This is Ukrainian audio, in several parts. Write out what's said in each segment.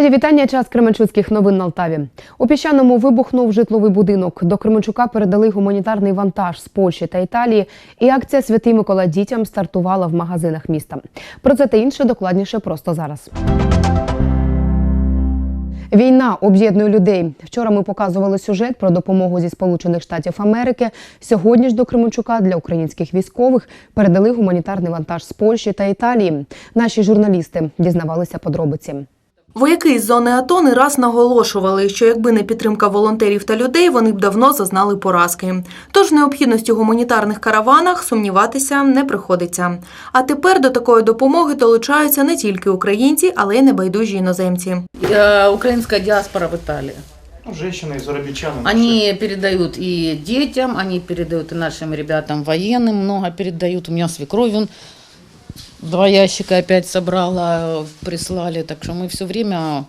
Мої вітання. Час Кременчуцьких новин на Алтаві. У піщаному вибухнув житловий будинок. До Кременчука передали гуманітарний вантаж з Польщі та Італії. І акція Святий Микола дітям стартувала в магазинах міста. Про це та інше докладніше просто зараз. Війна об'єднує людей. Вчора ми показували сюжет про допомогу зі Сполучених Штатів Америки. Сьогодні ж до Кременчука для українських військових передали гуманітарний вантаж з Польщі та Італії. Наші журналісти дізнавалися подробиці. Вояки із зони АТО не раз наголошували, що якби не підтримка волонтерів та людей, вони б давно зазнали поразки. Тож в необхідності гуманітарних караванах сумніватися не приходиться. А тепер до такої допомоги долучаються не тільки українці, але й небайдужі іноземці. Э, украинская диаспора в Италии. Ну, женщины из зарабичан. Они передают и детям, они передают и нашим ребятам военным, много передают. У меня свекровь он два ящика опять собрала, прислали. Так что мы все время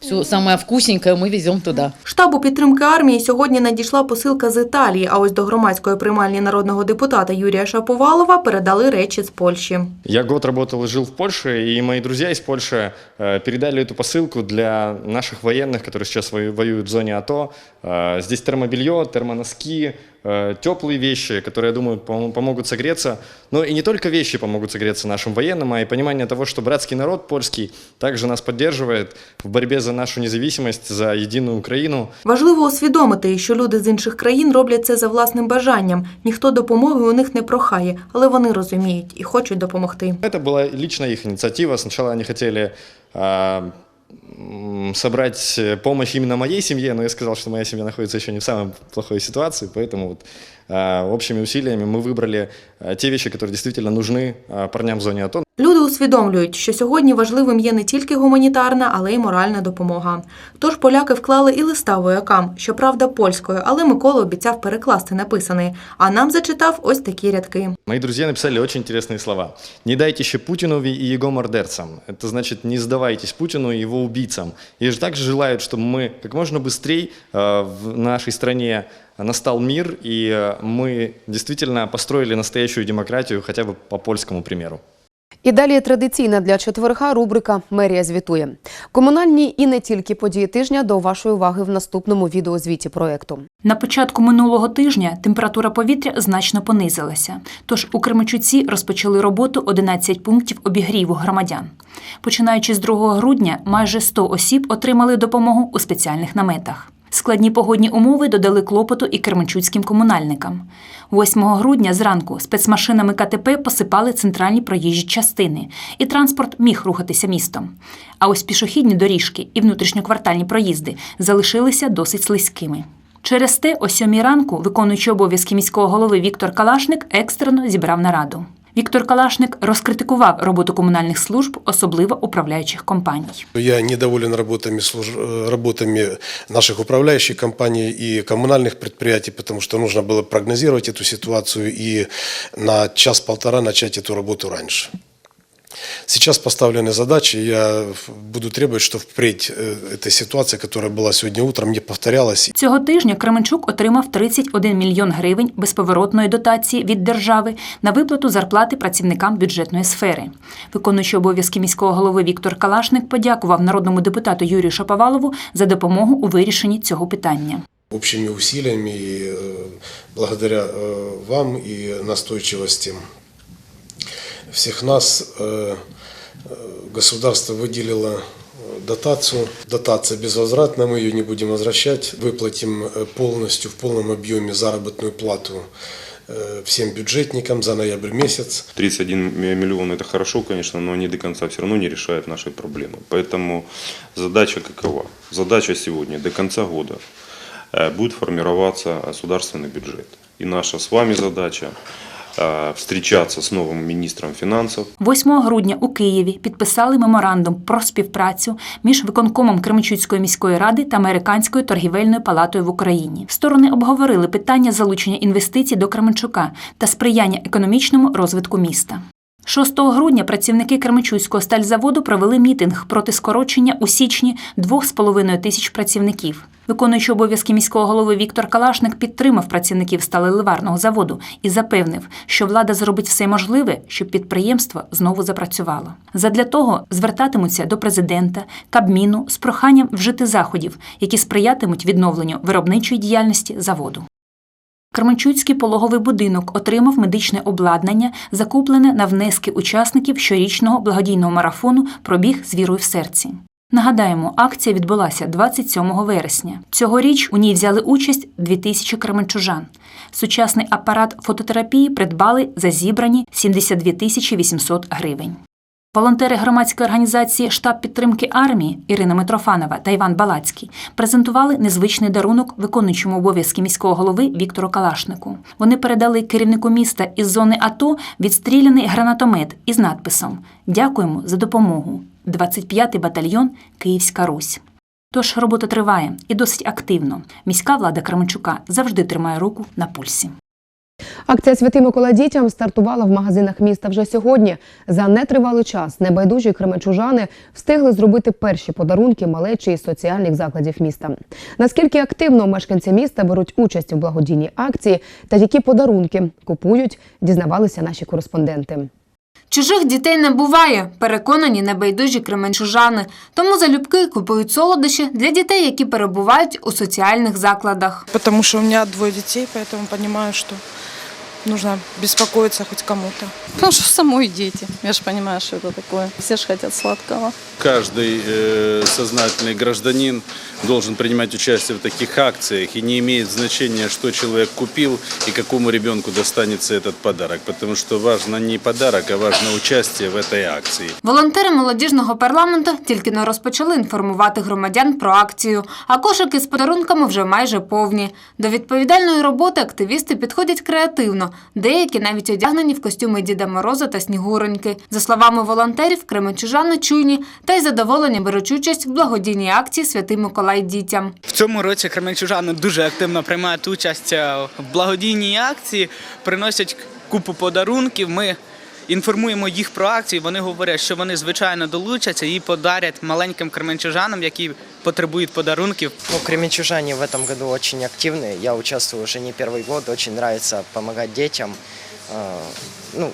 все самое вкусненькое мы везем туда. Штабу підтримки армії сьогодні надійшла посилка з Італії, а ось до громадської приймальні народного депутата Юрія Шаповалова передали речі з Польщі. Я год работал и жил в Польше, и мои друзья из Польши э, передали эту посылку для наших военных, которые сейчас вою- воюют в зоне АТО. Э, Здесь термобелье, термоноски, э, теплые вещи, которые, я думаю, пом- помогут согреться. Но и не только вещи помогут согреться нашим военным, а и понимание того, что братский народ польский также нас поддерживает в борьбе за нашу независимость, за единую Украину. Важливо усвідомити, що люди з інших країн роблять це за власним бажанням. Ніхто допомоги у них не прохає, але вони розуміють і хочуть допомогти. Это была лично их инициатива. Сначала они хотели а, м, собрать э, помощь именно моей семье, но я сказал, что моя семья находится еще не в самой плохой ситуации, поэтому вот, а, общими усилиями мы выбрали а, те вещи, которые действительно нужны а, парням в зоне АТО. Люди усвідомлюють, що сьогодні важливим є не тільки гуманітарна, але й моральна допомога. Тож поляки вклали і листа воякам, щоправда, польською, але Микола обіцяв перекласти написаний. А нам зачитав ось такі рядки. Мои друзья написали очень интересные слова. «Не дайте еще Путину и его мордерцам». Это значит, не сдавайтесь Путину и его Убийцам. И же также желают, чтобы мы как можно быстрее э, в нашей стране настал мир, и э, мы действительно построили настоящую демократию хотя бы по польскому примеру. І далі традиційна для четверга рубрика Мерія звітує. Комунальні і не тільки події тижня до вашої уваги в наступному відеозвіті проекту. На початку минулого тижня температура повітря значно понизилася. Тож у Кременчуці розпочали роботу 11 пунктів обігріву громадян. Починаючи з 2 грудня, майже 100 осіб отримали допомогу у спеціальних наметах. Складні погодні умови додали клопоту і керменчуцьким комунальникам. 8 грудня зранку спецмашинами КТП посипали центральні проїжджі частини, і транспорт міг рухатися містом. А ось пішохідні доріжки і внутрішньоквартальні проїзди залишилися досить слизькими. Через те, о сьомій ранку, виконуючий обов'язки міського голови Віктор Калашник екстрено зібрав нараду. Віктор Калашник розкритикував роботу комунальних служб, особливо управляючих компаній. Я недоволен работами, служ- э, работами наших управляющих компаний и коммунальных предприятий, потому что нужно было прогнозировать эту ситуацию и на час-полтора начать эту работу раньше. Сейчас поставлены задачи, я буду требовать, что впредь э, эта ситуация, которая была сегодня утром, не повторялась. Цього тижня Кременчук отримав 31 мільйон гривень безповоротної дотації від держави на виплату зарплати працівникам бюджетної сфери. Виконуючий обов'язки міського голови Віктор Калашник подякував народному депутату Юрію Шаповалову за допомогу у вирішенні цього питання. Общими усилиями, и, э, благодаря э, вам и настойчивости всех нас, э, э, государство выделило э, дотацию. Дотация безвозвратна, мы ее не будем возвращать. Выплатим э, полностью, в полном объеме заработную плату э, всем бюджетникам за ноябрь месяц. 31 миллион это хорошо, конечно, но они до конца все равно не решают наши проблемы. Поэтому задача какова? Задача сегодня до конца года э, будет формироваться государственный бюджет. И наша с вами задача встречаться с новым министром финансов, 8 грудня у Києві підписали меморандум про співпрацю між виконкомом Кременчуцької міської ради та Американською торгівельною палатою в Україні. Сторони обговорили питання залучення інвестицій до Кременчука та сприяння економічному розвитку міста. 6 грудня працівники Кременчуцького стальзаводу провели мітинг проти скорочення у січні 2,5 тисяч працівників. Виконуючий обов'язки міського голови Віктор Калашник підтримав працівників сталеливарного заводу і запевнив, що влада зробить все можливе, щоб підприємство знову запрацювало. Задля того звертатимуться до президента, Кабміну з проханням вжити заходів, які сприятимуть відновленню виробничої діяльності заводу. Кременчуцький пологовий будинок отримав медичне обладнання, закуплене на внески учасників щорічного благодійного марафону Пробіг з вірою в серці. Нагадаємо, акція відбулася 27 вересня. Цьогоріч у ній взяли участь 2000 кременчужан. Сучасний апарат фототерапії придбали за зібрані 72 тисячі 800 гривень. Волонтери громадської організації Штаб підтримки армії Ірина Митрофанова та Іван Балацький презентували незвичний дарунок виконуючому обов'язки міського голови Віктору Калашнику. Вони передали керівнику міста із зони АТО відстріляний гранатомет із надписом Дякуємо за допомогу. 25-й батальйон Київська Русь. Тож робота триває і досить активно. Міська влада Кременчука завжди тримає руку на пульсі. Акція Святий Микола дітям стартувала в магазинах міста вже сьогодні. За нетривалий час небайдужі кременчужани встигли зробити перші подарунки малечі із соціальних закладів міста. Наскільки активно мешканці міста беруть участь у благодійній акції та які подарунки купують, дізнавалися наші кореспонденти. Чужих дітей не буває, переконані небайдужі кременчужани. Тому залюбки купують солодощі для дітей, які перебувають у соціальних закладах. Потому что у меня двое детей, поэтому понимаю, что нужно беспокоиться хоть кому-то. Потому что самой дети. Я же понимаю, что это такое. Все же хотят сладкого. Каждый э, сознательный гражданин должен принимать участие в таких акциях, и не имеет значения, что человек купил и какому ребенку достанется этот подарок, потому что важно не подарок, а важно участие в этой акции. Волонтери молодіжного парламенту тільки не розпочали інформувати громадян про акцію, а кошики з подарунками вже майже повні. До відповідальної роботи активісти підходять креативно. Деякі навіть одягнені в костюми Діда Мороза та Снігуреньки. За словами волонтерів, кременчужани чуйні та й задоволені беруть участь в благодійній акції Святий Миколай дітям. В цьому році кременчужани дуже активно приймають участь е, в благодійній акції, приносять купу подарунків. Ми інформуємо їх про акцію. Вони говорять, що вони звичайно долучаться і подарять маленьким кременчужанам, які потребують подарунків. Ну, кременчужане в этом году очень активны. Я участвую уже не первый год. Очень нравится помогать детям. Э, Ну,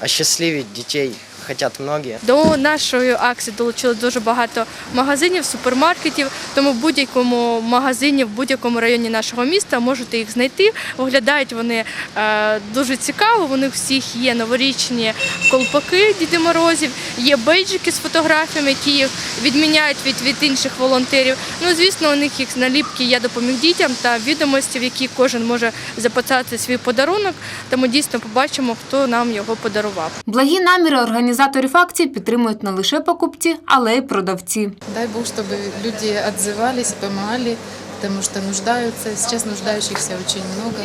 осчастливить детей хотят многие. До нашої акції долучили дуже багато магазинів, супермаркетів. Тому в будь-якому магазині, в будь-якому районі нашого міста можете їх знайти. Виглядають вони е, дуже цікаво. У них всіх є новорічні колпаки Діди Морозів, є бейджики з фотографіями, які їх відміняють від, від інших волонтерів. Ну, звісно, у них їх наліпки Я допоміг дітям та відомості, в які кожен може записати свій подарунок. Тому дійсно побачимо, хто нам його подарував. Благі наміри організаторів акції підтримують не лише покупці, але й продавці. Дай Бог, щоб люди відзивалися, допомагали, тому що нуждаються. Зараз нуждаючихся дуже много.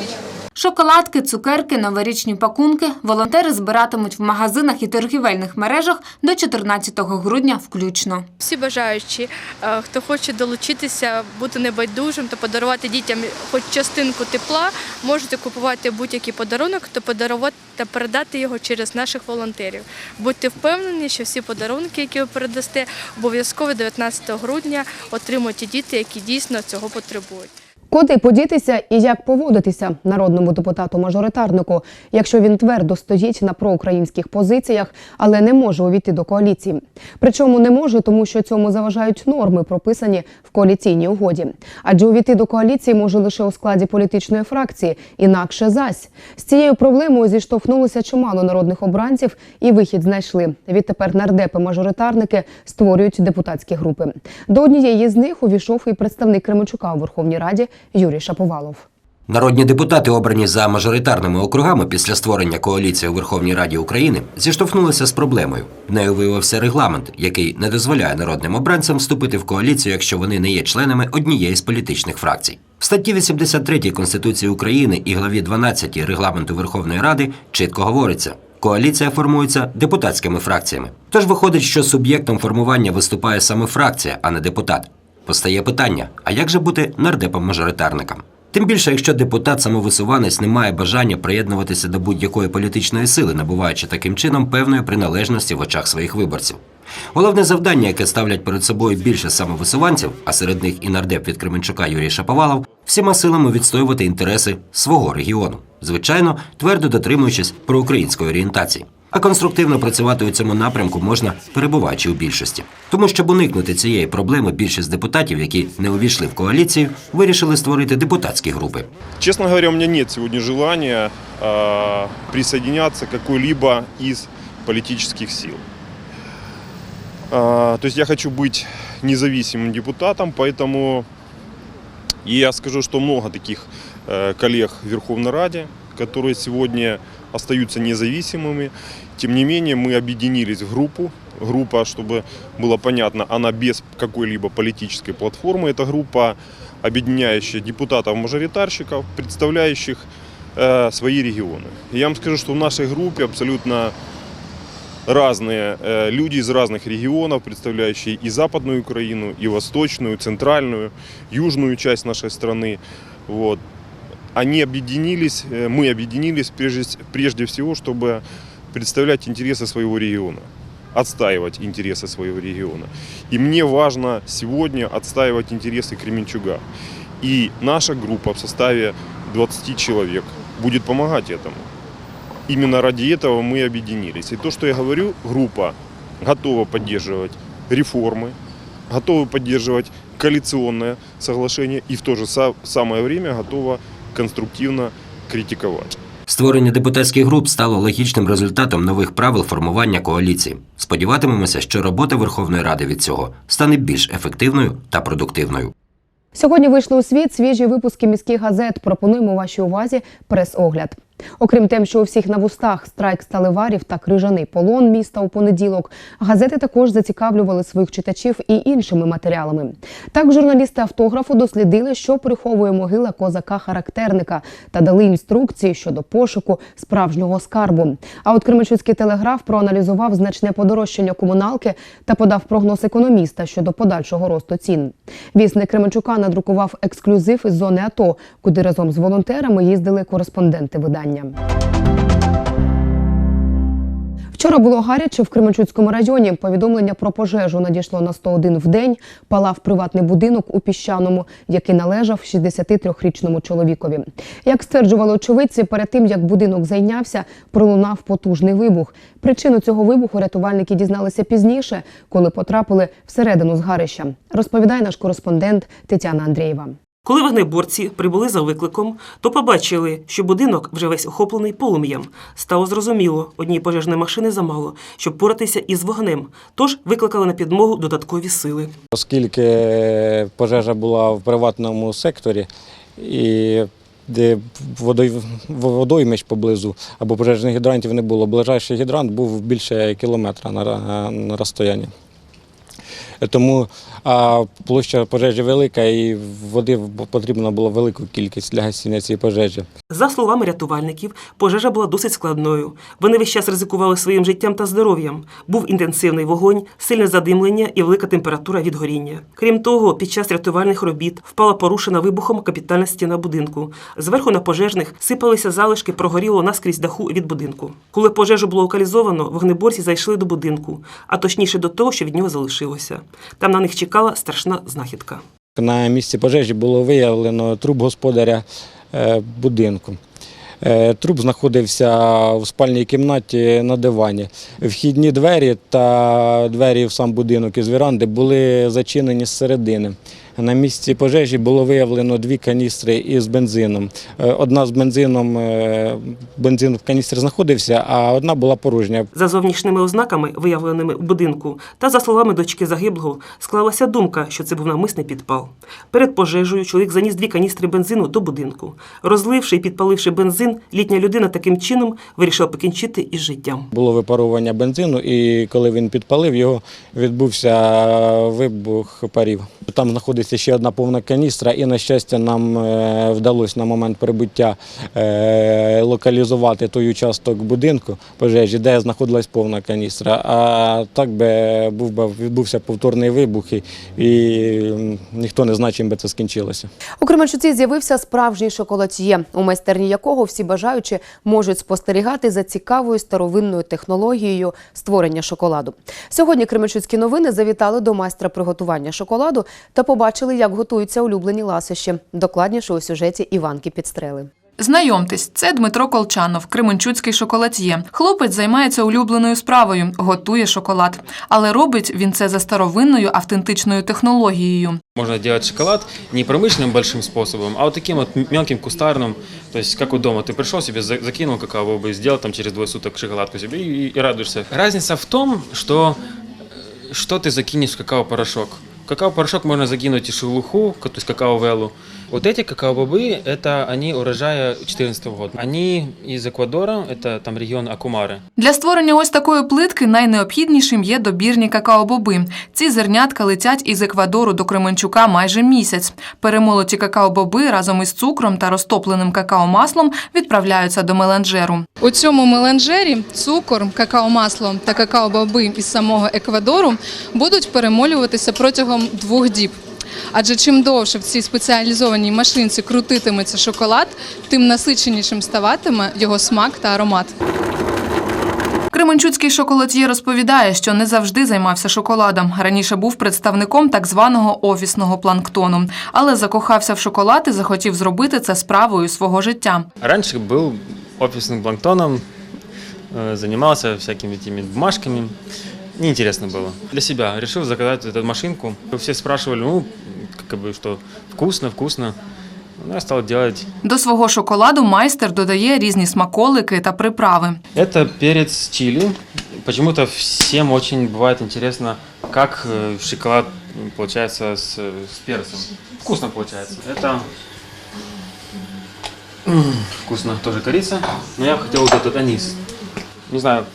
Шоколадки, цукерки, новорічні пакунки волонтери збиратимуть в магазинах і торгівельних мережах до 14 грудня включно. Всі бажаючі, е, хто хоче долучитися, бути небайдужим та подарувати дітям хоч частинку тепла, можете купувати будь-який подарунок та подарувати та передати його через наших волонтерів. Будьте впевнені, що всі подарунки, які ви передасте, обов'язково 19 грудня отримують ті діти, які дійсно цього потребують. Куди подітися і як поводитися народному депутату-мажоритарнику, якщо він твердо стоїть на проукраїнських позиціях, але не може увійти до коаліції. Причому не може, тому що цьому заважають норми, прописані в коаліційній угоді. Адже увійти до коаліції може лише у складі політичної фракції, інакше зась. З цією проблемою зіштовхнулося чимало народних обранців і вихід знайшли. Відтепер нардепи-мажоритарники створюють депутатські групи. До однієї з них увійшов і представник Кременчука у Верховній Раді Юрій Шаповалов. Народні депутати, обрані за мажоритарними округами після створення коаліції у Верховній Раді України, зіштовхнулися з проблемою. Нею виявився регламент, який не дозволяє народним обранцям вступити в коаліцію, якщо вони не є членами однієї з політичних фракцій. В статті 83 Конституції України і главі 12 Регламенту Верховної Ради чітко говориться. Коаліція формується депутатськими фракціями. Тож виходить, що суб'єктом формування виступає саме фракція, а не депутат. Постає питання: а як же бути нардепом-мажоритарником? Тим більше, якщо депутат-самовисуванець не має бажання приєднуватися до будь-якої політичної сили, набуваючи таким чином певної приналежності в очах своїх виборців. Головне завдання, яке ставлять перед собою більше самовисуванців, а серед них і нардеп від Кременчука Юрій Шаповалов, всіма силами відстоювати інтереси свого регіону, звичайно, твердо дотримуючись проукраїнської орієнтації. А конструктивно працювати у цьому напрямку можна, перебуваючи у більшості. Тому, щоб уникнути цієї проблеми, більшість депутатів, які не увійшли в коаліцію, вирішили створити депутатські групи. Честно говоря, у меня нет сегодня желания э, присоединяться к какой-либо из политических сил. А, то есть я хочу быть независимым депутатом, поэтому и я скажу, что много таких э, коллег в Верховной Раде, которые сегодня остаются независимыми. Тем не менее, мы объединились в группу. Группа, чтобы было понятно, она без какой-либо политической платформы. Это группа, объединяющая депутатов-мажоритарщиков, представляющих э, свои регионы. Я вам скажу, что в нашей группе абсолютно разные э, люди из разных регионов, представляющие и Западную Украину, и Восточную, Центральную, Южную часть нашей страны. Вот. Они объединились, э, мы объединились прежде, прежде всего, чтобы представлять интересы своего региона, отстаивать интересы своего региона. И мне важно сегодня отстаивать интересы Кременчуга. И наша группа в составе 20 человек будет помогать этому. Именно ради этого мы объединились. И то, что я говорю, группа готова поддерживать реформы, готова поддерживать коалиционное соглашение и в то же са- самое время готова конструктивно критиковать. Створення депутатських груп стало логічним результатом нових правил формування коаліції. Сподіватимемося, що робота Верховної Ради від цього стане більш ефективною та продуктивною. Сьогодні вийшли у світ свіжі випуски міських газет. Пропонуємо вашій увазі прес-огляд. Окрім тем, що у всіх на вустах страйк сталеварів та крижаний полон міста у понеділок, газети також зацікавлювали своїх читачів і іншими матеріалами. Так, журналісти автографу дослідили, що приховує могила козака-характерника та дали інструкції щодо пошуку справжнього скарбу. А от Кременчуцький телеграф проаналізував значне подорожчання комуналки та подав прогноз економіста щодо подальшого росту цін. Вісник Кременчука надрукував ексклюзив із зони АТО, куди разом з волонтерами їздили кореспонденти видання. Вчора було гаряче в Кременчуцькому районі. Повідомлення про пожежу надійшло на 101 в день. Палав приватний будинок у піщаному, який належав 63-річному чоловікові. Як стверджували очевидці, перед тим як будинок зайнявся, пролунав потужний вибух. Причину цього вибуху рятувальники дізналися пізніше, коли потрапили всередину згарища. Розповідає наш кореспондент Тетяна Андрієва. Коли вогнеборці прибули за викликом, то побачили, що будинок вже весь охоплений полум'ям. Стало зрозуміло, однієї пожежної машини замало, щоб поратися із вогнем. Тож викликали на підмогу додаткові сили. Оскільки пожежа була в приватному секторі і де водой, водоймищ поблизу або пожежних гідрантів не було, ближайший гідрант був більше кілометра на розстоянні. Тому а площа пожежі велика і води потрібна була велику кількість для гасіння цієї пожежі. За словами рятувальників, пожежа була досить складною. Вони весь час ризикували своїм життям та здоров'ям. Був інтенсивний вогонь, сильне задимлення і велика температура від горіння. Крім того, під час рятувальних робіт впала порушена вибухом капітальна стіна будинку. Зверху на пожежних сипалися залишки прогоріло наскрізь даху від будинку. Коли пожежу було локалізовано, вогнеборці зайшли до будинку, а точніше до того, що від нього залишилося. Там на них чекала страшна знахідка. На місці пожежі було виявлено труп господаря е, будинку. Е, Труп знаходився в спальній кімнаті на дивані. Вхідні двері та двері в сам будинок із віранди були зачинені зсередини. На місці пожежі було виявлено дві каністри із бензином. Е, Одна з бензином, е, бензин в каністрі знаходився, а одна була порожня. За зовнішніми ознаками, виявленими в будинку, та за словами дочки загиблого, склалася думка, що це був навмисний підпал. Перед пожежею чоловік заніс дві каністри бензину до будинку. Розливши і підпаливши бензин, літня людина таким чином вирішила покінчити із життям. Було випарування бензину, і коли він підпалив його, відбувся вибух парів. Там знаходиться ще одна повна каністра, і на щастя, нам е, вдалося на момент прибуття е, локалізувати той участок будинку пожежі, де знаходилась повна каністра. А так би був би відбувся повторний вибух, і, ніхто не знає, чим би це скінчилося. У Кременчуці з'явився справжній шоколад'є, у майстерні якого всі бажаючі можуть спостерігати за цікавою старовинною технологією створення шоколаду. Сьогодні Кременчуцькі новини завітали до майстра приготування шоколаду та побачили, як готуються улюблені ласощі. Докладніше у сюжеті Іванки Підстрели. Знайомтесь, це Дмитро Колчанов, кременчуцький шоколад'є. Хлопець займається улюбленою справою, готує шоколад. Але робить він це за старовинною автентичною технологією. Можно делать шоколад не промышленным большим способом, а вот таким вот мелким кустарным. То есть, как у дома, ты пришел себе, за- закинул какао бобы, сделал там через двое суток шоколадку себе и, и радуешься. Разница в том, что э, что ты закинешь в какао-порошок. В какао-порошок можно закинуть и шелуху, ка- то есть какао-велу. Вот эти какао-бобы, это они урожая 2014 года. Они из Эквадора, это там регион Акумары. Для створення ось такої плитки найнеобхіднішим є добірні какао-боби. Ці зернятка летять із Еквадору до Кременчука майже місяць. Перемолоті какао-боби разом із цукром та розтопленим какао-маслом відправляються до меланжеру. У цьому меленджері цукор, какао-масло та какао-боби із самого Еквадору будуть перемолюватися протягом двох діб. Адже чим довше в цій спеціалізованій машинці крутитиметься шоколад, тим насиченішим ставатиме його смак та аромат. Кременчуцький шоколад'є розповідає, що не завжди займався шоколадом. Раніше був представником так званого офісного планктону, але закохався в шоколад і захотів зробити це справою свого життя. Раньше был офисным планктоном, э, занимался всякими этими бумажками. Неинтересно было. Для себя решил заказать эту машинку. Все спрашивали, ну, как бы, что вкусно, вкусно. Ну, я стал делать. До свого шоколаду майстер додає різні смаколики та приправи. Это перец чили. Почему-то всем очень бывает интересно, как э, шоколад м, получается с, с перцем. Вкусно получается. Это м, вкусно тоже корица. Но я хотел вот этот анис. Не знаю,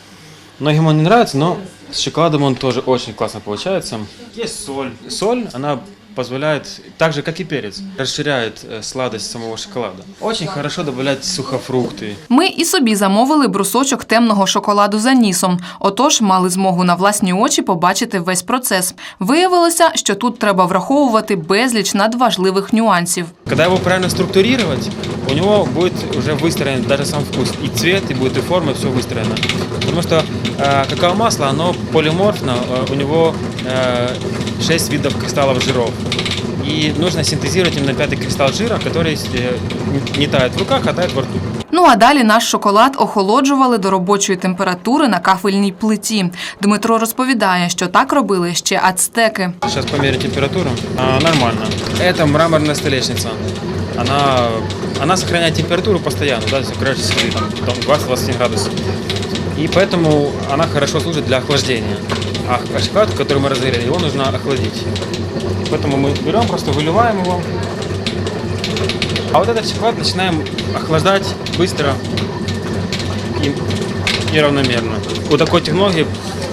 многим он не нравится, но с шоколадом он тоже очень классно получается. Есть соль. Соль, она позволяет, так же как и перец, расширяет э, сладость самого шоколада. Очень хорошо добавлять сухофрукты. Ми і собі замовили брусочок темного шоколаду за нісом. Отож, мали змогу на власні очі побачити весь процес. Виявилося, що тут треба враховувати безліч надважливих нюансів. Когда его правильно структурировать, у него будет уже выстроен даже сам вкус. И цвет, и будет и форма, все выстроено. Потому что э, какао-масло, оно полиморфно, э, у него э, 6 видов кристаллов жиров. И нужно синтезировать именно пятый кристалл жира, который э, не тает в руках, а тает во рту. Ну а далі наш шоколад охолоджували до робочої температури на кафельній плиті. Дмитро розповідає, що так робили ще ацтеки. Сейчас померить температуру. А, нормально. Это мраморная столешница. Она, она сохраняет температуру постоянно, да, то есть короче, смотри, там, там 20-27 градусов. И поэтому она хорошо служит для охлаждения. А шоколад, который мы разогрели, его нужно охладить. Поэтому мы берем, просто выливаем его. А вот этот шоколад начинаем охлаждать быстро и, и равномерно. У такой технологии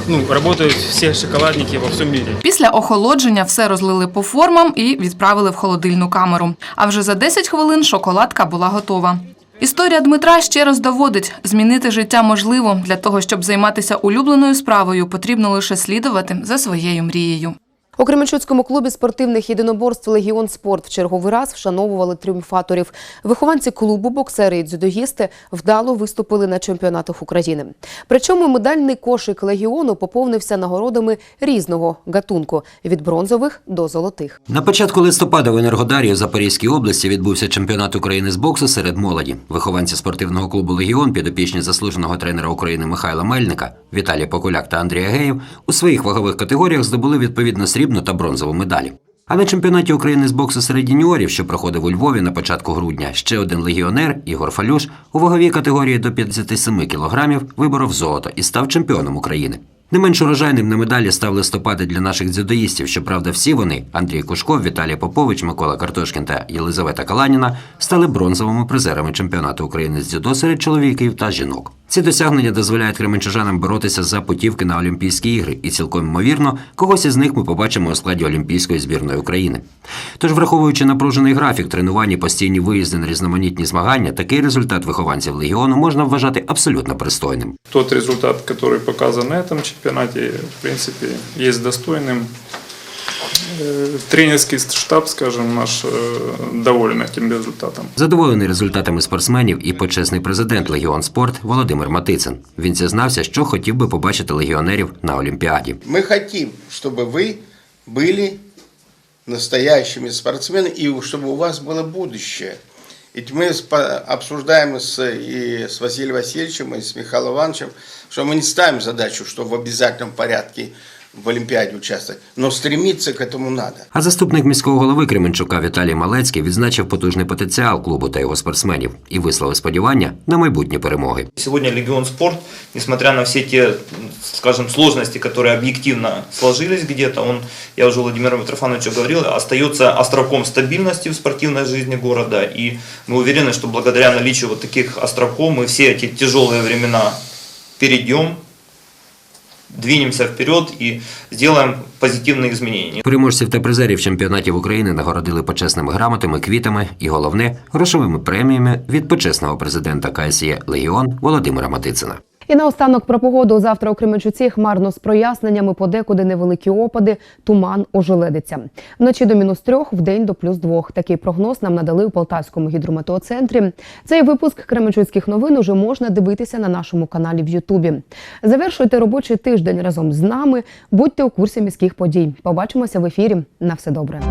ну, работают все шоколадники во всем мире. Після охолодження все розлили по формам і відправили в холодильну камеру. А вже за 10 хвилин шоколадка була готова. Історія Дмитра ще раз доводить, змінити життя можливо. Для того, щоб займатися улюбленою справою, потрібно лише слідувати за своєю мрією. У Кременчуцькому клубі спортивних єдиноборств Легіон Спорт в черговий раз вшановували тріумфаторів. Вихованці клубу, боксери і дзюдогісти вдало виступили на чемпіонатах України. Причому медальний кошик легіону поповнився нагородами різного гатунку від бронзових до золотих. На початку листопада в Енергодарі у Запорізькій області відбувся чемпіонат України з боксу серед молоді. Вихованці спортивного клубу Легіон, підопічні заслуженого тренера України Михайла Мельника, Віталій Покуляк та Андрій Агеєв у своїх вагових категоріях здобули відповідно срібну та бронзову медалі. А на чемпіонаті України з боксу серед юніорів, що проходив у Львові на початку грудня, ще один легіонер Ігор Фалюш у ваговій категорії до 57 кілограмів виборов золото і став чемпіоном України. Не менш урожайним на медалі став листопади для наших дзюдоїстів. Щоправда, всі вони Андрій Кушков, Віталій Попович, Микола Картошкін та Єлизавета Каланіна стали бронзовими призерами чемпіонату України з дзюдо серед чоловіків та жінок. Ці досягнення дозволяють кременчужанам боротися за путівки на Олімпійські ігри, і цілком ймовірно, когось із них ми побачимо у складі Олімпійської збірної України. Тож, враховуючи напружений графік тренувань і постійні виїзди на різноманітні змагання, такий результат вихованців легіону можна вважати абсолютно пристойним. Тот результат, который показан на этом чемпионате, в принципе, есть достойным. Э, Тренерский штаб, скажем, наш э, доволен этим результатом. Задоволений результатами спортсменів і почесний президент Легіон Спорт Володимир Матицин. Він зізнався, що хотів би побачити легіонерів на Олімпіаді. Мы хотим, чтобы вы были настоящими спортсменами и чтобы у вас было будущее. Ведь мы обсуждаем с, и с Василием Васильевичем, и с Михаилом Ивановичем, что мы не ставим задачу, что в обязательном порядке в Олимпиаде участвовать, но стремиться к этому надо. А заступник міського голови Кременчука Віталій Малецький відзначив потужний потенціал клубу та його спортсменів і висловив сподівання на майбутні перемоги. Сегодня Легион Спорт, несмотря на все те, скажем, сложности, которые объективно сложились где-то, он, я уже Владимиру Митрофановичу говорил, остается остроком стабильности в спортивной жизни города. И мы уверены, что благодаря наличию вот таких остроков мы все эти тяжелые времена перейдем, двинемся вперед і зробимо позитивні змінення. Переможців та призерів чемпіонатів України нагородили почесними грамотами, квітами і головне грошовими преміями від почесного президента КСЄ Легіон Володимира Матицина. І наостанок про погоду. Завтра у Кременчуці хмарно з проясненнями, подекуди невеликі опади, туман, ожеледиться. Вночі до мінус трьох, вдень до плюс двох. Такий прогноз нам надали у Полтавському гідрометеоцентрі. Цей випуск Кременчуцьких новин уже можна дивитися на нашому каналі в Ютубі. Завершуйте робочий тиждень разом з нами. Будьте у курсі міських подій. Побачимося в ефірі. На все добре.